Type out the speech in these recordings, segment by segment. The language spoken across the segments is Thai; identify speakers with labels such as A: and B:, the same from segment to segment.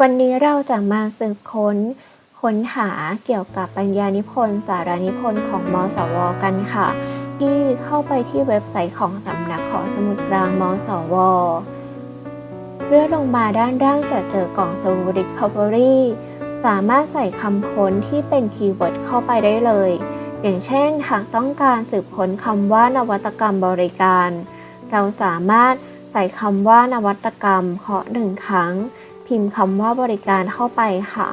A: วันนี้เราจะมาสืบค้นค้นหาเกี่ยวกับปัญญานิพนธ์สารานิพนธ์ของมสว กันค่ะ ที่เข้าไปที่เว็บไซต์ของสำนักขอสมุดกลางมสวเลื่อนลงมาด้านล่างจะเจอกล่องสมุด Recovery สามารถใส่คำค้นที่เป็นคีย์เวิร์ดเข้าไปได้เลย อย่างเช่นหากต้องการสืบค้นคำว่านวัตกรรมบริการ เราสามารถใส่คำว่านวัตกรรมเคาะหนึ่งครั้ง พิมพ์คำว่าบริการเข้าไปค่ะ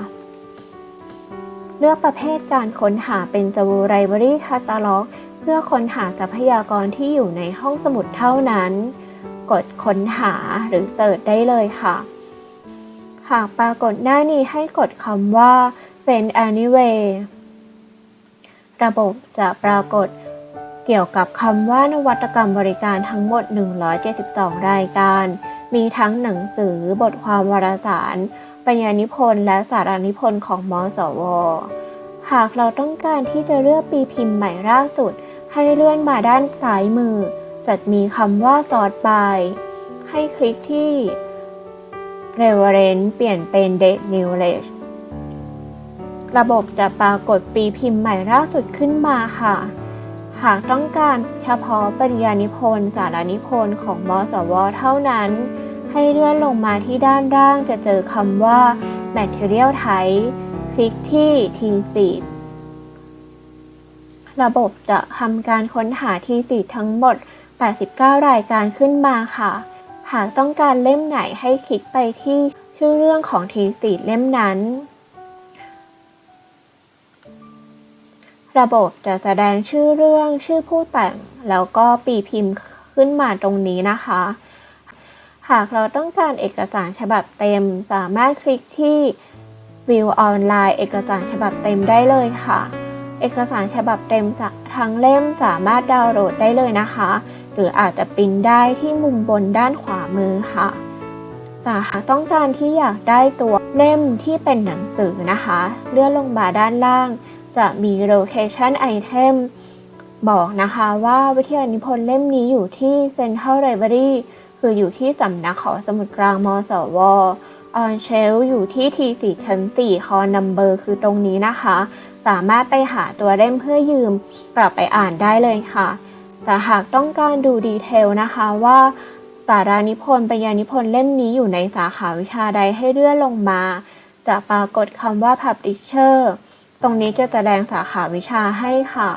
A: เลือกประเภทการค้นหาเป็นจ o ไรบ r รี่คาตาล็อกเพื่อค้นหาทรัพยากรที่อยู่ในห้องสมุดเท่านั้น กดค้นหาหรือเสิร์ชได้เลยค่ะ หากปรากฏหน้านี้ให้กดคำว่า send anyway ระบบจะปรากฏเกี่ยวกับคำว่านวัตกรรมบริการทั้งหมด 172 รายการ มีทั้งหนังสือบทความวารสาร ปัญญานิพนธ์และสารานิพนธ์ของมสว หากเราต้องการที่จะเลือกปีพิมพ์ใหม่ล่าสุด ให้เลื่อนมาด้านซ้ายมือ จะมีคำว่า sort by ให้คลิกที่ reference เปลี่ยนเป็น date knowledge ระบบจะปรากฏปีพิมพ์ใหม่ล่าสุดขึ้นมาค่ะ หากต้องการเฉพาะปริญญานิพนธ์สารานิพนธ์ของมสว เท่านั้น ให้เลื่อนลงมาที่ด้านล่างจะเจอคำว่า Material Type คลิกที่ T 4 ระบบจะทำการค้นหา T 4 ทั้งหมด 89 รายการขึ้นมาค่ะ หากต้องการเล่มไหนให้คลิกไปที่ชื่อเรื่องของ T 4 เล่มนั้น ระบบจะแสดงชื่อเรื่องชื่อผู้แต่ง แล้วก็ปีพิมพ์ขึ้นมาตรงนี้นะคะ หากเราต้องการเอกสารฉบับเต็ม สามารถคลิกที่ View ออนไลน์เอกสารฉบับเต็มได้เลยค่ะ เอกสารฉบับเต็มทั้งเล่มสามารถดาวน์โหลดได้เลยนะคะ หรืออาจจะปริ้นได้ที่มุมบนด้านขวามือค่ะแต่หากต้องการที่อยากได้ตัวเล่มที่เป็นหนังสือนะคะ เลื่อนลงมาด้านล่าง จะมี location item บอกนะคะว่าวิทยานิพนธ์เล่มนี้อยู่ที่ Central Library คืออยู่ที่สำนักขอสมุดกลางมสว on shelf อยู่ที่ T4 ชั้น4 call number คือตรงนี้นะคะ สามารถไปหาตัวเล่มเพื่อยืมกลับไปอ่านได้เลยค่ะ แต่หากต้องการดูดีเทลนะคะว่าสารานิพนธ์ปัญญานิพนธ์เล่มนี้อยู่ในสาขาวิชาใดให้เลื่อนลงมา จะปรากฏคำว่า publisher ตรงนี้จะแสดงสาขาวิชาให้ค่ะ